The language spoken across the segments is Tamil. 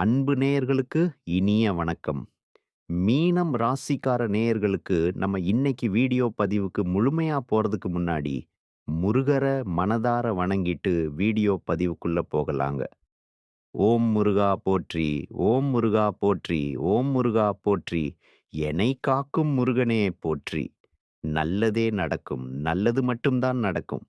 அன்பு நேயர்களுக்கு இனிய வணக்கம். மீனம் ராசிக்கார நேயர்களுக்கு நம்ம இன்னைக்கு வீடியோ பதிவுக்கு முழுமையா போறதுக்கு முன்னாடி, முருகர மனதார வணங்கிட்டு வீடியோ பதிவுக்குள்ள போகலாங்க. ஓம் முருகா போற்றி, ஓம் முருகா போற்றி, ஓம் முருகா போற்றி, என்னை காக்கும் முருகனே போற்றி. நல்லதே நடக்கும். நல்லது மட்டும் தான் நடக்கும்.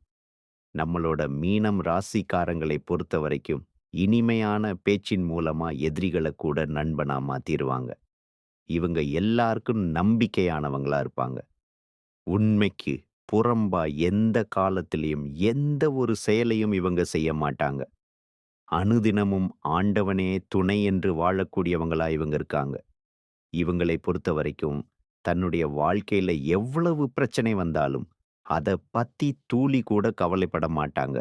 நம்மளோட மீனம் ராசிக்காரங்களை பொறுத்தவரைக்கும், இனிமையான பேச்சின் மூலமா எதிரிகள கூட நண்பனா மாத்திருவாங்க. இவங்க எல்லாருக்கும் நம்பிக்கையானவங்களா இருப்பாங்க. உண்மைக்கு புறம்பா எந்த காலத்திலயும் எந்த ஒரு செயலையும் இவங்க செய்ய மாட்டாங்க. அனுதினமும் ஆண்டவனே துணை என்று வாழக்கூடியவங்களா இவங்க இருக்காங்க. இவங்களை பொறுத்த வரைக்கும் தன்னுடைய வாழ்க்கையில எவ்வளவு பிரச்சனை வந்தாலும், அத பத்தி தூளி கூட கவலைப்பட மாட்டாங்க.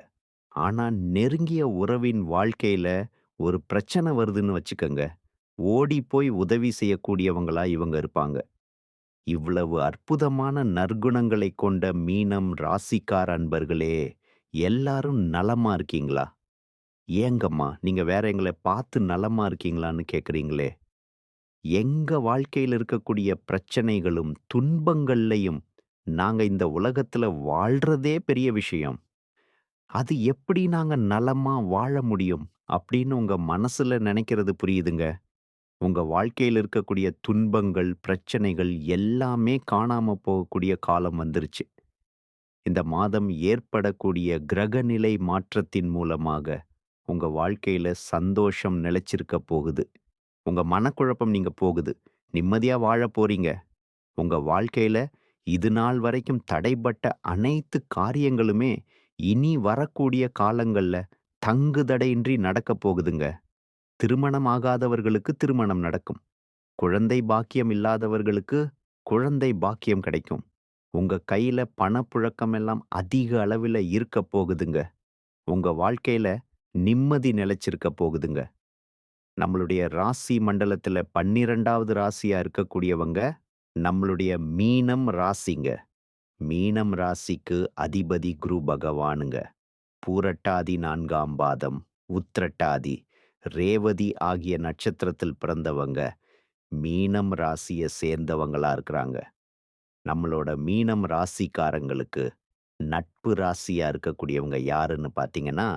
ஆனா நெருங்கிய உறவின் வாழ்க்கையில் ஒரு பிரச்சனை வருதுன்னு வச்சுக்கோங்க ஓடி போய் உதவி செய்யக்கூடியவங்களா இவங்க இருப்பாங்க. இவ்வளவு அற்புதமான நற்குணங்களைக் கொண்ட மீனம் ராசிக்கார் அன்பர்களே, எல்லாரும் நலமா இருக்கீங்களா? ஏங்கம்மா நீங்க வேற எங்கள பார்த்து நலமா இருக்கீங்களான்னு கேட்குறீங்களே எங்க வாழ்க்கையில இருக்கக்கூடிய பிரச்சனைகளும், துன்பங்கள்லயும் நாங்க இந்த உலகத்துல வாழ்றதே பெரிய விஷயம். அது எப்படி நாங்க நலமா வாழ முடியும்? அப்படின்னு உங்க மனசுல நினைக்கிறது புரியுதுங்க. உங்க வாழ்க்கையில இருக்கக்கூடிய துன்பங்கள், பிரச்சனைகள் எல்லாமே காணாம போகக்கூடிய காலம் வந்துருச்சு. இந்த மாதம் ஏற்படக்கூடிய கிரகநிலை மாற்றத்தின் மூலமாக உங்க வாழ்க்கையில சந்தோஷம் நிலைச்சிருக்க போகுது. உங்க மனக்குழப்பம் நீங்க போகுது. நிம்மதியா வாழ போறீங்க. உங்க வாழ்க்கையில இது நாள் வரைக்கும் தடைப்பட்ட அனைத்து காரியங்களுமே இனி வரக்கூடிய காலங்கள்ல தங்குதடையின்றி நடக்கப் போகுதுங்க. திருமணம் ஆகாதவர்களுக்கு திருமணம் நடக்கும். குழந்தை பாக்கியம் இல்லாதவர்களுக்கு குழந்தை பாக்கியம் கிடைக்கும். உங்க கையில பணப்புழக்கம் எல்லாம் அதிக அளவில் இருக்கப் போகுதுங்க. உங்க வாழ்க்கையில நிம்மதி நிலைச்சிருக்க போகுதுங்க. நம்மளுடைய ராசி மண்டலத்துல 12வது ராசியா இருக்கக்கூடியவங்க, நம்மளுடைய மீனம் ராசிங்க. மீனம் ராசிக்கு அதிபதி குரு பகவானுங்க. பூரட்டாதி நான்காம் பாதம், உத்திரட்டாதி, ரேவதி ஆகிய நட்சத்திரத்தில் பிறந்தவங்க, மீனம் ராசிய சேர்ந்தவங்களா இருக்கிறாங்க. நம்மளோட மீனம் ராசிக்காரங்களுக்கு நட்பு ராசியா இருக்கக்கூடியவங்க யாருன்னு பார்த்தீங்கன்னா,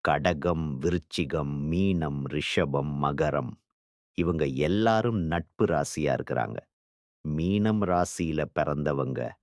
கடகம், விருச்சிகம், மீனம், ரிஷபம், மகரம். இவங்க எல்லாரும் நட்பு ராசியா இருக்கிறாங்க. மீனம் ராசியில பிறந்தவங்க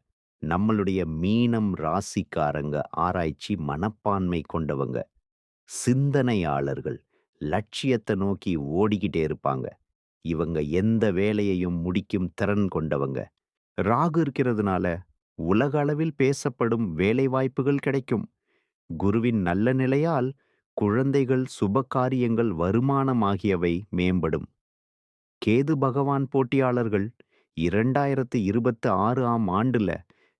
நம்மளுடைய மீனம் ராசிக்காரங்க ஆராய்ச்சி மனப்பான்மை கொண்டவங்க. சிந்தனையாளர்கள். லட்சியத்தை நோக்கி ஓடிக்கிட்டே இருப்பாங்க. இவங்க எந்த வேலையையும் முடிக்கும் திறன் கொண்டவங்க. ராகு இருக்கிறதுனால உலக அளவில் பேசப்படும் வேலைவாய்ப்புகள் கிடைக்கும். குருவின் நல்ல நிலையால் குழந்தைகள், சுபகாரியங்கள், வருமானம் ஆகியவை மேம்படும். கேது பகவான் போட்டியாளர்கள் 2026 ஆம் ஆண்டுல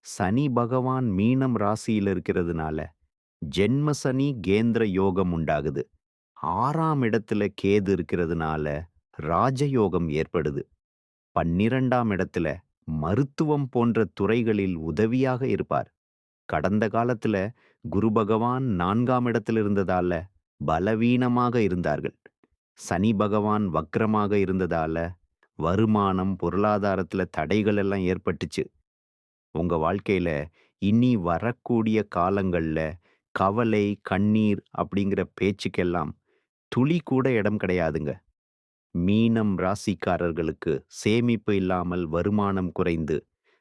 சனி பகவான் மீனம் ராசியில இருக்கிறதுனால, ஜென்ம சனி கேந்திர யோகம் உண்டாகுது. ஆறாம் இடத்துல கேது இருக்கிறதுனால ராஜயோகம் ஏற்படுது. 12ஆம் இடத்துல மருத்துவம் போன்ற துறைகளில் உதவியாக இருப்பார். கடந்த காலத்துல குரு பகவான் நான்காம் இடத்தில் இருந்ததால பலவீனமாக இருந்தார்கள். சனி பகவான் வக்ரமாக இருந்ததால வருமானம், பொருளாதாரத்துல தடைகள் எல்லாம் ஏற்பட்டுச்சு. உங்க வாழ்க்கையில இனி வரக்கூடிய காலங்கள்ல கவலை, கண்ணீர் அப்படிங்கிற பேச்சுக்கெல்லாம் துளி கூட இடம் கிடையாதுங்க. மீனம் ராசிக்காரர்களுக்கு சேமிப்பு இல்லாமல் வருமானம் குறைந்து,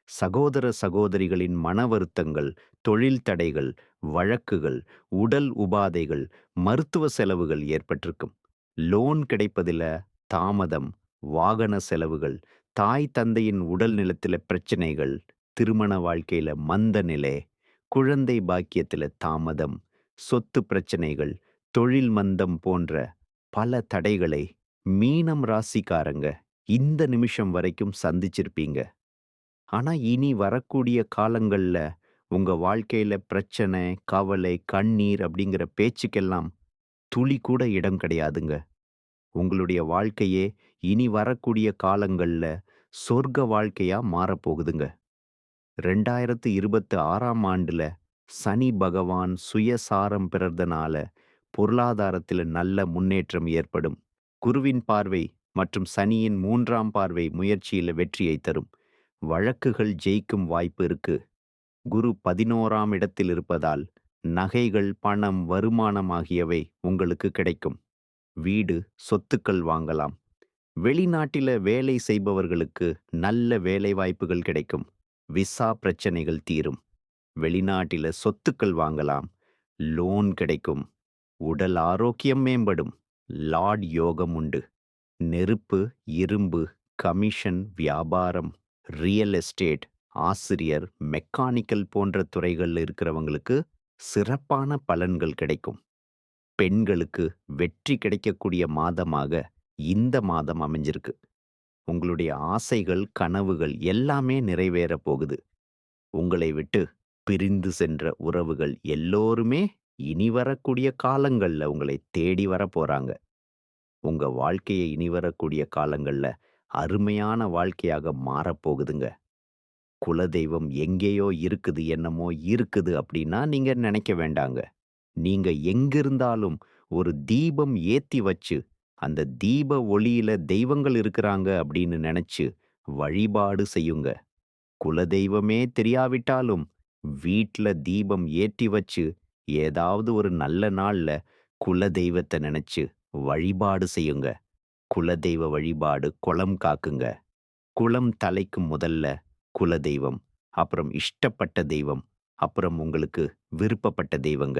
சகோதர சகோதரிகளின் மன வருத்தங்கள், தொழில் தடைகள், வழக்குகள், உடல் உபாதைகள், மருத்துவ செலவுகள் ஏற்பட்டிருக்கும். லோன் கிடைப்பதில் தாமதம், வாகன செலவுகள், தாய் தந்தையின் உடல் நிலத்தில் பிரச்சனைகள், திருமண வாழ்க்கையில மந்த நிலை, குழந்தை பாக்கியத்தில் தாமதம், சொத்து பிரச்சனைகள், தொழில் மந்தம் போன்ற பல தடைகளை மீனம் ராசிக்காரங்க இந்த நிமிஷம் வரைக்கும் சந்திச்சிருப்பீங்க. ஆனா, இனி வரக்கூடிய காலங்கள்ல உங்க வாழ்க்கையில பிரச்சனை, கவலை, கண்ணீர் அப்படிங்கிற பேச்சுக்கெல்லாம் துளி கூட இடம் கிடையாதுங்க. உங்களுடைய வாழ்க்கையே இனி வரக்கூடிய காலங்கள்ல சொர்க்க வாழ்க்கையா மாறப்போகுதுங்க. 2026ஆம் ஆண்டுல சனி பகவான் சுயசாரம் பிறர்தனால பொருளாதாரத்தில் நல்ல முன்னேற்றம் ஏற்படும். குருவின் பார்வை மற்றும் சனியின் மூன்றாம் பார்வை முயற்சியில வெற்றியை தரும். வழக்குகள் ஜெயிக்கும் வாய்ப்பு இருக்கு. குரு 11ஆம் இடத்தில் இருப்பதால் நகைகள், பணம், வருமானம் ஆகியவை உங்களுக்கு கிடைக்கும். வீடு, சொத்துக்கள் வாங்கலாம். வெளிநாட்டில வேலை செய்பவர்களுக்கு நல்ல வேலை வாய்ப்புகள் கிடைக்கும். விசா பிரச்சனைகள் தீரும். வெளிநாட்டில சொத்துக்கள் வாங்கலாம். லோன் கிடைக்கும். உடல் ஆரோக்கியம் மேம்படும். லார்ட் யோகம் உண்டு. நெருப்பு, இரும்பு, கமிஷன், வியாபாரம், ரியல் எஸ்டேட், ஆசிரியர், மெக்கானிக்கல் போன்ற துறைகள்ல இருக்கிறவங்களுக்கு சிறப்பான பலன்கள் கிடைக்கும். பெண்களுக்கு வெற்றி கிடைக்கக்கூடிய மாதமாக இந்த மாதம் அமைஞ்சிருக்கு. உங்களுடைய ஆசைகள், கனவுகள் எல்லாமே நிறைவேறப் போகுது. உங்களை விட்டு பிரிந்து சென்ற உறவுகள் எல்லோருமே இனி வரக்கூடிய காலங்கள்ல உங்களை தேடி வரப்போறாங்க. உங்க வாழ்க்கையை இனி வரக்கூடிய காலங்கள்ல அருமையான வாழ்க்கையாக மாறப்போகுதுங்க. குலதெய்வம் எங்கேயோ இருக்குது, என்னமோ இருக்குது அப்படின்னா நீங்க நினைக்க வேண்டாங்க. நீங்க எங்கிருந்தாலும் ஒரு தீபம் ஏத்தி வச்சு, அந்த தீப ஒளியில தெய்வங்கள் இருக்கிறாங்க அப்படின்னு நினைச்சு வழிபாடு செய்யுங்க. குலதெய்வமே தெரியாவிட்டாலும் வீட்ல தீபம் ஏற்றி வச்சு, ஏதாவது ஒரு நல்ல நாள்ல குலதெய்வத்தை நினைச்சு வழிபாடு செய்யுங்க. குலதெய்வ வழிபாடு குளம் காக்குங்க. குலம் தலைக்கு முதல்ல குலதெய்வம், அப்புறம் இஷ்டப்பட்ட தெய்வம், அப்புறம் உங்களுக்கு விருப்பப்பட்ட தெய்வங்க.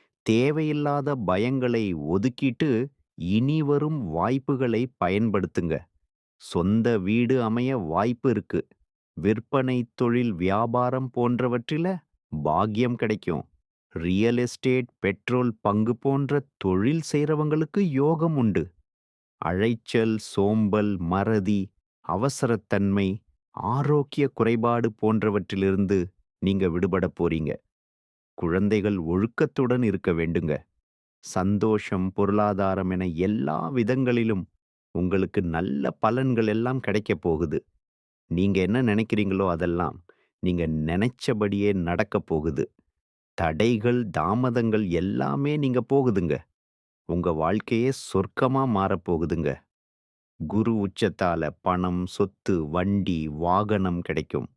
தேவையில்லாத பயங்களை ஒதுக்கிட்டு இனி வரும் வாய்ப்புகளை பயன்படுத்துங்க. சொந்த வீடு அமைய வாய்ப்பு இருக்கு. விற்பனை தொழில், வியாபாரம் போன்றவற்றில பாக்கியம் கிடைக்கும். ரியல் எஸ்டேட், பெட்ரோல் பங்கு போன்ற தொழில் செய்கிறவங்களுக்கு யோகம் உண்டு. அழைச்சல், சோம்பல், மறதி, அவசரத்தன்மை, ஆரோக்கிய குறைபாடு போன்றவற்றிலிருந்து நீங்க விடுபடப் போறீங்க. குழந்தைகள் ஒழுக்கத்துடன் இருக்க வேண்டுங்க. சந்தோஷம், பொருளாதாரம் என எல்லா விதங்களிலும் உங்களுக்கு நல்ல பலன்கள் எல்லாம் கிடைக்கப் போகுது. நீங்க என்ன நினைக்கிறீங்களோ அதெல்லாம் நீங்க நினைச்சபடியே நடக்கப் போகுது. தடைகள், தாமதங்கள் எல்லாமே நீங்க போகுதுங்க. உங்க வாழ்க்கையே சொர்க்கமா மாறப்போகுதுங்க. குரு உச்சத்தால பணம், சொத்து, வண்டி, வாகனம் கிடைக்கும்.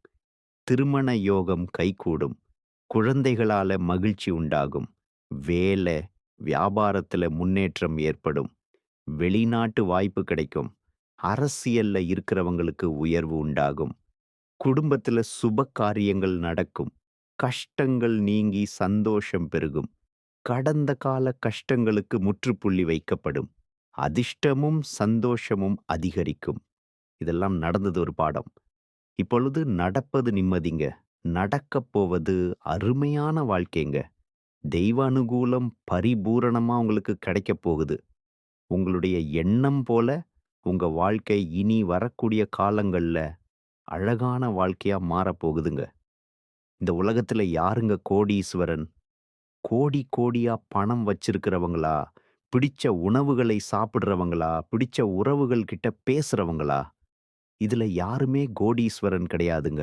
திருமண யோகம் கைகூடும். குழந்தைகளால மகிழ்ச்சி உண்டாகும். வேலை, வியாபாரத்துல முன்னேற்றம் ஏற்படும். வெளிநாட்டு வாய்ப்பு கிடைக்கும். அரசியல்ல இருக்கிறவங்களுக்கு உயர்வு உண்டாகும். குடும்பத்துல சுப காரியங்கள் நடக்கும். கஷ்டங்கள் நீங்கி சந்தோஷம் பெருகும். கடந்த கால கஷ்டங்களுக்கு முற்றுப்புள்ளி வைக்கப்படும். அதிர்ஷ்டமும், சந்தோஷமும் அதிகரிக்கும். இதெல்லாம் நடந்தது ஒரு பாடம். இப்பொழுது நடப்பது நிம்மதிங்க. நடக்கப் போவது அருமையான வாழ்க்கைங்க. தெய்வ அனுகூலம் பரிபூரணமா உங்களுக்கு கிடைக்கப் போகுது. உங்களுடைய எண்ணம் போல உங்க வாழ்க்கை இனி வரக்கூடிய காலங்கள்ல அழகான வாழ்க்கையா மாறப்போகுதுங்க. இந்த உலகத்துல யாருங்க கோடீஸ்வரன்? கோடி கோடியா பணம் வச்சிருக்கிறவங்களா? பிடிச்ச உணவுகளை சாப்பிடுறவங்களா? பிடிச்ச உறவுகள் கிட்ட பேசுறவங்களா? இதுல யாருமே கோடீஸ்வரன் கிடையாதுங்க.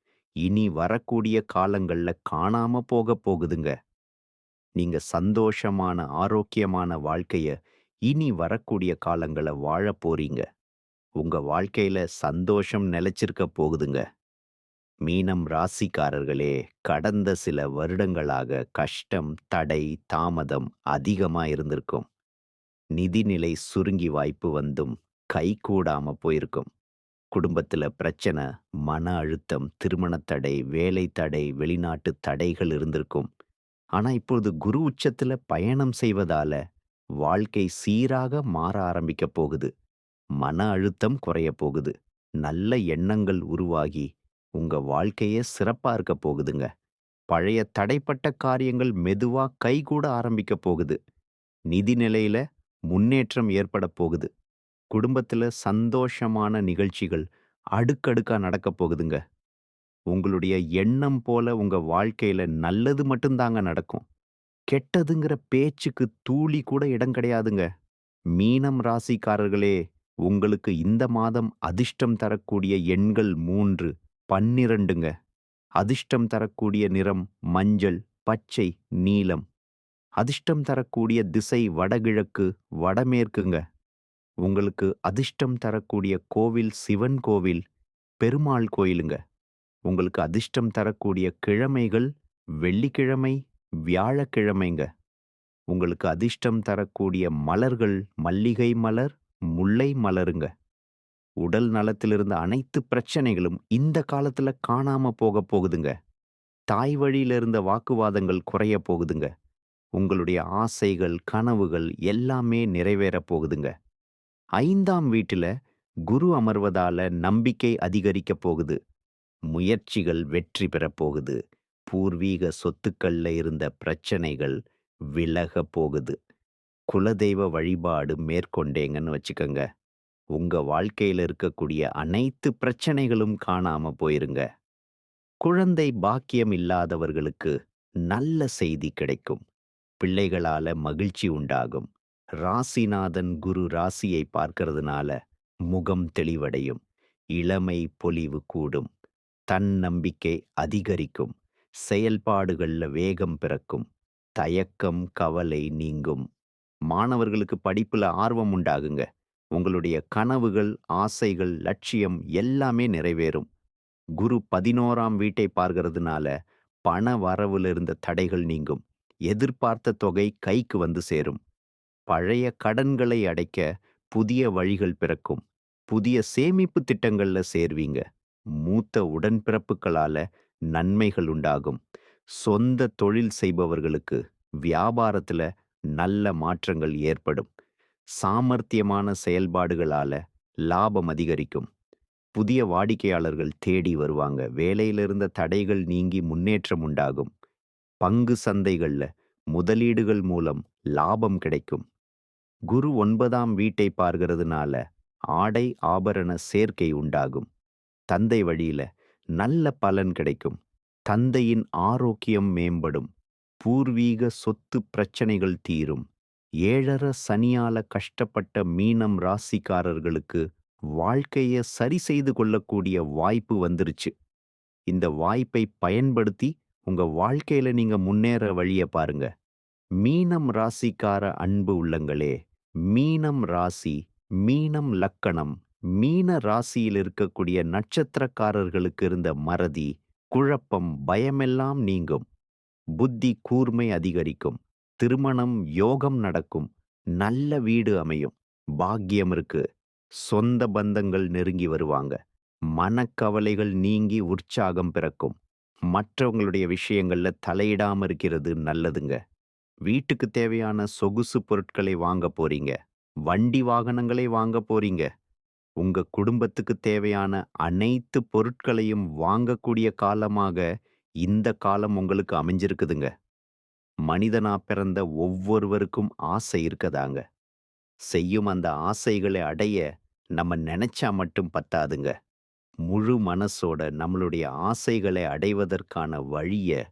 இனி வரக்கூடிய காலங்கள்ல காணாம போகப் போகுதுங்க. நீங்க சந்தோஷமான, ஆரோக்கியமான வாழ்க்கைய இனி வரக்கூடிய காலங்கள வாழப் போறீங்க. உங்க வாழ்க்கையில சந்தோஷம் நிலைச்சிருக்க போகுதுங்க. மீனம் ராசிக்காரர்களே, கடந்த சில வருடங்களாக கஷ்டம், தடை, தாமதம் அதிகமா இருந்திருக்கும். நிதிநிலை சுருங்கி வாய்ப்பு வந்தும் கை கூடாம போயிருக்கும். குடும்பத்துல பிரச்சனை, மன அழுத்தம், திருமணத் தடை, வேலை தடை, வெளிநாட்டு தடைகள் இருந்திருக்கும். ஆனா இப்பொழுது குரு உச்சத்துல பயணம் செய்வதால வாழ்க்கை சீராக மாற ஆரம்பிக்கப் போகுது. மன அழுத்தம் குறையப் போகுது. நல்ல எண்ணங்கள் உருவாகி உங்க வாழ்க்கையே சிறப்பா இருக்கப் போகுதுங்க. பழைய தடைப்பட்ட காரியங்கள் மெதுவா கைகூட ஆரம்பிக்கப் போகுது. நிதி நிலையில முன்னேற்றம் ஏற்படப் போகுது. குடும்பத்துல சந்தோஷமான நிகழ்ச்சிகள் அடுக்கடுக்கா நடக்கப் போகுதுங்க. உங்களுடைய எண்ணம் போல உங்க வாழ்க்கையில நல்லது மட்டும் தாங்க நடக்கும். கெட்டதுங்கிற பேச்சுக்கு தூளி கூட இடம் கிடையாதுங்க. மீனம் ராசிக்காரர்களே, உங்களுக்கு இந்த மாதம் அதிர்ஷ்டம் தரக்கூடிய எண்கள் 3, 12ங்க. அதிர்ஷ்டம் தரக்கூடிய நிறம் மஞ்சள், பச்சை, நீலம். அதிர்ஷ்டம் தரக்கூடிய திசை வடகிழக்கு, வடமேற்குங்க. உங்களுக்கு அதிர்ஷ்டம் தரக்கூடிய கோவில் சிவன் கோவில், பெருமாள் கோயிலுங்க. உங்களுக்கு அதிர்ஷ்டம் தரக்கூடிய கிழமைகள் வெள்ளிக்கிழமை, வியாழக்கிழமைங்க. உங்களுக்கு அதிர்ஷ்டம் தரக்கூடிய மலர்கள் மல்லிகை மலர், முல்லை மலருங்க. உடல் நலத்திலிருந்து அனைத்து பிரச்சனைகளும் இந்த காலத்துல காணாம போகப் போகுதுங்க. தாய் வழியில இருந்த வாக்குவாதங்கள் குறையப் போகுதுங்க. உங்களுடைய ஆசைகள், கனவுகள் எல்லாமே நிறைவேறப் போகுதுங்க. ஐந்தாம் வீட்டில் குரு அமர்வதால நம்பிக்கை அதிகரிக்கப் போகுது. முயற்சிகள் வெற்றி பெறப் போகுது. பூர்வீக சொத்துக்கள்ல இருந்த பிரச்சனைகள் விலக போகுது. குலதெய்வ வழிபாடு மேற்கொண்டேங்கன்னு வச்சுக்கோங்க உங்க வாழ்க்கையில இருக்கக்கூடிய அனைத்து பிரச்சனைகளும் காணாம போயிருங்க. குழந்தை பாக்கியம் இல்லாதவர்களுக்கு நல்ல செய்தி கிடைக்கும். பிள்ளைகளால மகிழ்ச்சி உண்டாகும். ராசிநாதன் குரு ராசியை பார்க்கறதுனால முகம் தெளிவடையும். இளமை பொலிவு கூடும். தன்னம்பிக்கை அதிகரிக்கும். செயல்பாடுகள்ல வேகம் பிறக்கும். தயக்கம், கவலை நீங்கும். மாணவர்களுக்கு படிப்புல ஆர்வம் உண்டாகுங்க. உங்களுடைய கனவுகள், ஆசைகள், லட்சியம் எல்லாமே நிறைவேறும். குரு 11ஆம் வீட்டை பார்க்கறதுனால பண வரவுல இருந்த தடைகள் நீங்கும். எதிர்பார்த்த தொகை கைக்கு வந்து சேரும். பழைய கடன்களை அடைக்க புதிய வழிகள் பிறக்கும். புதிய சேமிப்பு திட்டங்கள்ல சேர்வீங்க. மூத்த உடன்பிறப்புகளால நன்மைகள் உண்டாகும். சொந்த தொழில் செய்பவர்களுக்கு வியாபாரத்துல நல்ல மாற்றங்கள் ஏற்படும். சாமர்த்தியமான செயல்பாடுகளால லாபம் அதிகரிக்கும். புதிய வாடிக்கையாளர்கள் தேடி வருவாங்க. வேலையில இருந்த தடைகள் நீங்கி முன்னேற்றம் உண்டாகும். பங்கு சந்தைகள்ல முதலீடுகள் மூலம் லாபம் கிடைக்கும். குரு ஒன்பதாம் வீட்டை பார்க்கிறதுனால ஆடை, ஆபரண சேர்க்கை உண்டாகும். தந்தை வழியில நல்ல பலன் கிடைக்கும். தந்தையின் ஆரோக்கியம் மேம்படும். பூர்வீக சொத்து பிரச்சனைகள் தீரும். ஏழர சனியால கஷ்டப்பட்ட மீனம் ராசிக்காரர்களுக்கு வாழ்க்கைய சரி செய்து கொள்ளக்கூடிய வாய்ப்பு வந்துருச்சு. இந்த வாய்ப்பை பயன்படுத்தி உங்க வாழ்க்கையில நீங்க முன்னேற வழிய பாருங்க. மீனம் ராசிக்கார அன்பு உள்ளங்களே, மீனம் ராசி, மீனம் லக்கணம், மீன ராசியில் இருக்கக்கூடிய நட்சத்திரக்காரர்களுக்கு இருந்த மறதி, குழப்பம், பயமெல்லாம் நீங்கும். புத்தி கூர்மை அதிகரிக்கும். திருமணம் யோகம் நடக்கும். நல்ல வீடு அமையும். பாக்கியம் இருக்கு. சொந்த பந்தங்கள் நெருங்கி வருவாங்க. மனக்கவலைகள் நீங்கி உற்சாகம் பிறக்கும். மற்றவங்களுடைய விஷயங்கள்ல தலையிடாம இருக்கிறது நல்லதுங்க. வீட்டுக்கு தேவையான சொகுசு பொருட்களை வாங்க போறீங்க. வண்டி வாகனங்களை வாங்க போறீங்க. உங்க குடும்பத்துக்கு தேவையான அனைத்து பொருட்களையும் வாங்கக்கூடிய காலமாக இந்த காலம் உங்களுக்கு அமைஞ்சிருக்குதுங்க. மனிதனா பிறந்த ஒவ்வொருவருக்கும் ஆசை இருக்கதாங்க. செய்யும் அந்த ஆசைகளை அடைய நம்ம நினைச்சா மட்டும் பத்தாதுங்க. முழு மனசோட நம்மளுடைய ஆசைகளை அடைவதற்கான வழிய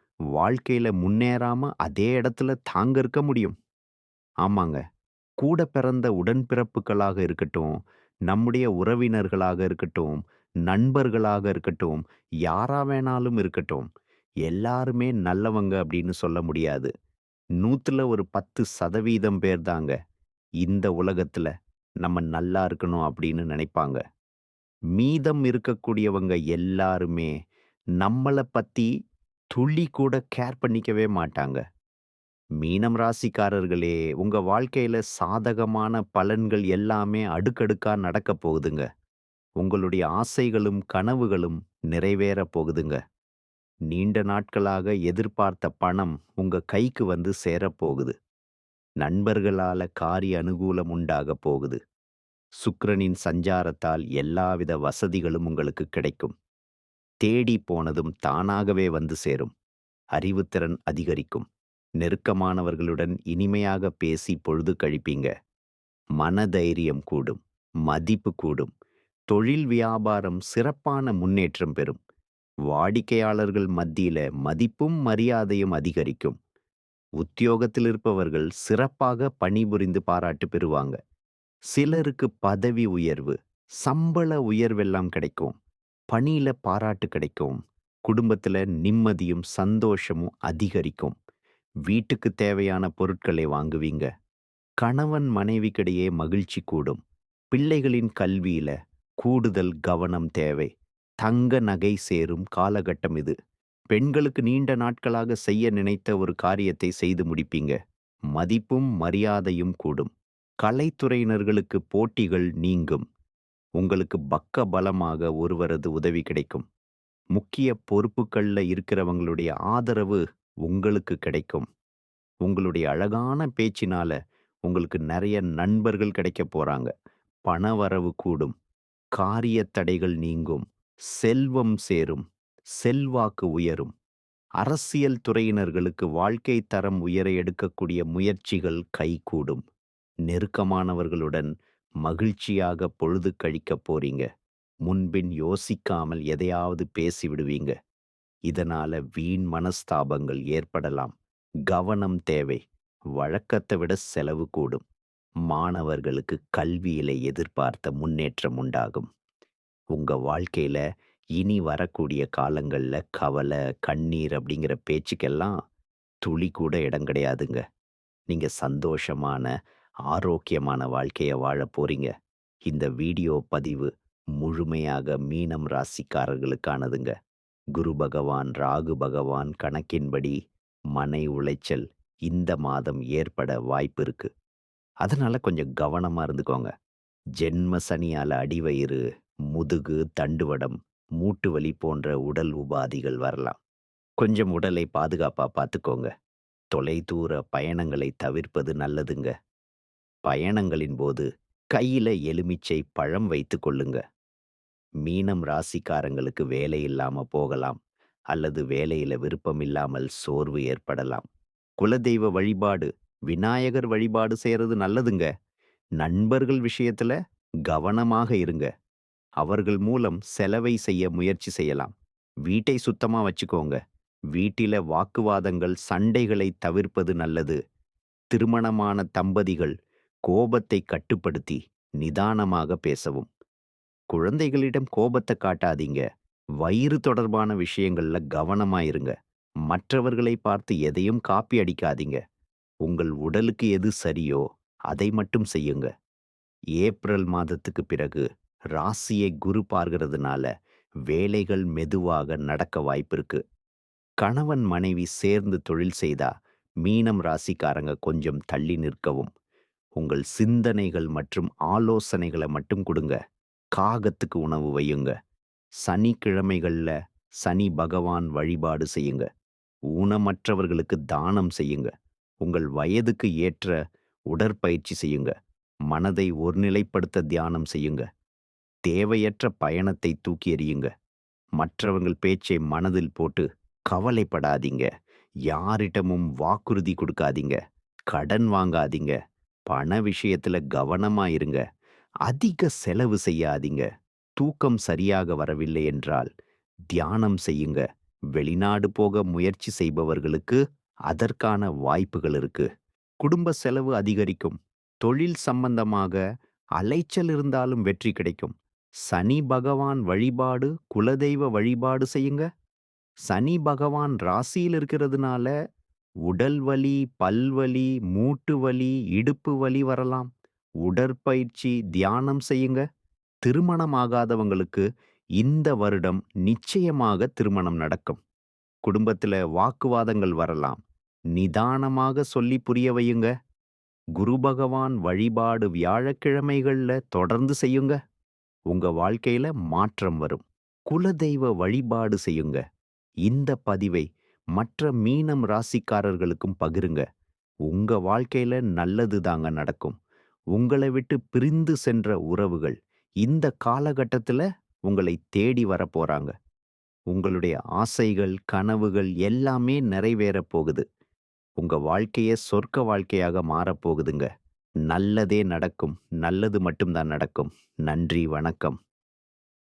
வாழ்க்கையில முன்னேறாம அதே இடத்துல தாங்க இருக்க முடியும். ஆமாங்க. கூட பிறந்த உடன்பிறப்புகளாக இருக்கட்டும், நம்முடைய உறவினர்களாக இருக்கட்டும், நண்பர்களாக இருக்கட்டும், யாரா வேணாலும் இருக்கட்டும். எல்லாருமே நல்லவங்க அப்படின்னு சொல்ல முடியாது. 100ல ஒரு 10% பேர் தாங்க இந்த உலகத்துல நம்ம நல்லா இருக்கணும் அப்படின்னு நினைப்பாங்க. மீதம் இருக்கக்கூடியவங்க எல்லாருமே நம்மள பத்தி துள்ளி கூட கேர் பண்ணிக்கவே மாட்டாங்க. மீனம் ராசிக்காரர்களே, உங்க வாழ்க்கையில சாதகமான பலன்கள் எல்லாமே அடுக்கடுக்கா நடக்கப் போகுதுங்க. உங்களுடைய ஆசைகளும், கனவுகளும் நிறைவேறப் போகுதுங்க. நீண்ட நாட்களாக எதிர்பார்த்த பணம் உங்க கைக்கு வந்து சேரப்போகுது. நண்பர்களால காரிய அனுகூலம் உண்டாகப் போகுது. சுக்கிரனின் சஞ்சாரத்தால் எல்லாவித வசதிகளும் உங்களுக்கு கிடைக்கும். தேடி போனதும் தானாகவே வந்து சேரும். அறிவுத்திறன் அதிகரிக்கும். நெருக்கமானவர்களுடன் இனிமையாக பேசி பொழுது கழிப்பீங்க. மனதைரியம் கூடும். மதிப்பு கூடும். தொழில் வியாபாரம் சிறப்பான முன்னேற்றம் பெறும். வாடிக்கையாளர்கள் மத்தியில மதிப்பும், மரியாதையும் அதிகரிக்கும். உத்தியோகத்தில் இருப்பவர்கள் சிறப்பாக பணிபுரிந்து பாராட்டு பெறுவாங்க. சிலருக்கு பதவி உயர்வு, சம்பள உயர்வெல்லாம் கிடைக்கும். பணியில பாராட்டு கிடைக்கும். குடும்பத்துல நிம்மதியும், சந்தோஷமும் அதிகரிக்கும். வீட்டுக்கு தேவையான பொருட்களை வாங்குவீங்க. கணவன் மனைவிக்கிடையே மகிழ்ச்சி கூடும். பிள்ளைகளின் கல்வியில கூடுதல் கவனம் தேவை. தங்க நகை சேரும் காலகட்டம் இது. பெண்களுக்கு நீண்ட நாட்களாக செய்ய நினைத்த ஒரு காரியத்தை செய்து முடிப்பீங்க. மதிப்பும், மரியாதையும் கூடும். கலைத்துறையினர்களுக்கு போட்டிகள் நீங்கும். உங்களுக்கு பக்க பலமாக ஒருவரது உதவி கிடைக்கும். முக்கிய பொறுப்புகளில் இருக்கிறவங்களுடைய ஆதரவு உங்களுக்கு கிடைக்கும். உங்களுடைய அழகான பேச்சினால உங்களுக்கு நிறைய நண்பர்கள் கிடைக்க போறாங்க. பணவரவு கூடும். காரிய தடைகள் நீங்கும். செல்வம் சேரும். செல்வாக்கு உயரும். அரசியல் துறையினர்களுக்கு வாழ்க்கை தரம் உயர எடுக்கக்கூடிய முயற்சிகள் கைகூடும். நெருக்கமானவர்களுடன் மகிழ்ச்சியாக பொழுது கழிக்கப் போறீங்க. முன்பின் யோசிக்காமல் எதையாவது பேசி விடுவீங்க. இதனால வீண் மனஸ்தாபங்கள் ஏற்படலாம். கவனம் தேவை. வழக்கத்தை விட செலவு கூடும். மாணவர்களுக்கு கல்வியில எதிர்பார்த்த முன்னேற்றம் உண்டாகும். உங்க வாழ்க்கையில இனி வரக்கூடிய காலங்கள்ல கவலை கண்ணீர் அப்படிங்கிற பேச்சுக்கெல்லாம் துளி கூட இடம் கிடையாதுங்க. நீங்க சந்தோஷமான, ஆரோக்கியமான வாழ்க்கைய வாழப் போறீங்க. இந்த வீடியோ பதிவு முழுமையாக மீனம் ராசிக்காரர்களுக்கானதுங்க. குரு பகவான், ராகு பகவான் கணக்கின்படி மனை உளைச்சல் இந்த மாதம் ஏற்பட வாய்ப்பு இருக்கு. அதனால கொஞ்சம் கவனமா இருந்துக்கோங்க. ஜென்ம சனியால அடிவயிறு, முதுகு, தண்டுவடம், மூட்டு வலி போன்ற உடல் உபாதிகள் வரலாம். கொஞ்சம் உடலை பாதுகாப்பா பார்த்துக்கோங்க. தொலைதூர பயணங்களை தவிர்ப்பது நல்லதுங்க. பயணங்களின் போது கையில எலுமிச்சை பழம் வைத்துக் கொள்ளுங்க. மீனம் ராசிக்காரங்களுக்கு வேலை இல்லாம போகலாம். அல்லது வேலையில விருப்பம் இல்லாமல் சோர்வு ஏற்படலாம். குலதெய்வ வழிபாடு, விநாயகர் வழிபாடு செய்யறது நல்லதுங்க. நண்பர்கள் விஷயத்துல கவனமாக இருங்க. அவர்கள் மூலம் செலவை செய்ய முயற்சி செய்யலாம். வீட்டை சுத்தமா வச்சுக்கோங்க. வீட்டில வாக்குவாதங்கள், சண்டைகளை தவிர்ப்பது நல்லது. திருமணமான தம்பதிகள் கோபத்தை கட்டுப்படுத்தி நிதானமாக பேசவும். குழந்தைகளிடம் கோபத்தை காட்டாதீங்க. வயிறு தொடர்பான விஷயங்கள்ல கவனமா இருங்க. மற்றவர்களை பார்த்து எதையும் காப்பி அடிக்காதீங்க. உங்கள் உடலுக்கு எது சரியோ அதை மட்டும் செய்யுங்க. ஏப்ரல் மாதத்துக்கு பிறகு ராசியை குரு பார்க்கிறதுனால வேலைகள் மெதுவாக நடக்க வாய்ப்பிருக்கு. கணவன் மனைவி சேர்ந்து தொழில் செய்தா மீனம் ராசிக்காரங்க கொஞ்சம் தள்ளி நிற்கவும். உங்கள் சிந்தனைகள் மற்றும் ஆலோசனைகளை மட்டும் கொடுங்க. காகத்துக்கு உணவு வையுங்க. சனிக்கிழமைகள்ல சனி பகவான் வழிபாடு செய்யுங்க. ஊனமற்றவர்களுக்கு தானம் செய்யுங்க. உங்கள் வயதுக்கு ஏற்ற உடற்பயிற்சி செய்யுங்க. மனதை ஒருநிலைப்படுத்த தியானம் செய்யுங்க. தேவையற்ற பயணத்தை தூக்கி எறியுங்க. மற்றவங்கள் பேச்சை மனதில் போட்டு கவலைப்படாதீங்க. யாரிடமும் வாக்குறுதி கொடுக்காதீங்க. கடன் வாங்காதீங்க. பண விஷயத்துல கவனமா இருங்க. அதிக செலவு செய்யாதீங்க. தூக்கம் சரியாக வரவில்லை என்றால் தியானம் செய்யுங்க. வெளிநாடு போக முயற்சி செய்பவர்களுக்கு அதற்கான வாய்ப்புகள் இருக்கு. குடும்ப செலவு அதிகரிக்கும். தொழில் சம்பந்தமாக அலைச்சல் இருந்தாலும் வெற்றி கிடைக்கும். சனி பகவான் வழிபாடு, குலதெய்வ வழிபாடு செய்யுங்க. சனி பகவான் ராசியில் இருக்கிறதுனால உடல் வலி, பல்வலி, மூட்டு வலி, இடுப்பு வலி வரலாம். உடற்பயிற்சி, தியானம் செய்யுங்க. திருமணம் ஆகாதவங்களுக்கு இந்த வருடம் நிச்சயமாக திருமணம் நடக்கும். குடும்பத்துல வாக்குவாதங்கள் வரலாம். நிதானமாக சொல்லி புரிய வையுங்க. குரு பகவான் வழிபாடு வியாழக்கிழமைகள்ல தொடர்ந்து செய்யுங்க. உங்க வாழ்க்கையில மாற்றம் வரும். குலதெய்வ வழிபாடு செய்யுங்க. இந்த பதிவை மற்ற மீனம் ராசிக்காரர்களுக்கும் பகிருங்க. உங்க வாழ்க்கையில நல்லது தாங்க நடக்கும். உங்களை விட்டு பிரிந்து சென்ற உறவுகள் இந்த காலகட்டத்துல உங்களை தேடி வரப்போறாங்க. உங்களுடைய ஆசைகள், கனவுகள் எல்லாமே நிறைவேறப் போகுது. உங்க வாழ்க்கைய சொர்க்க வாழ்க்கையாக மாறப்போகுதுங்க. நல்லதே நடக்கும். நல்லது மட்டும் தான் நடக்கும். நன்றி, வணக்கம்.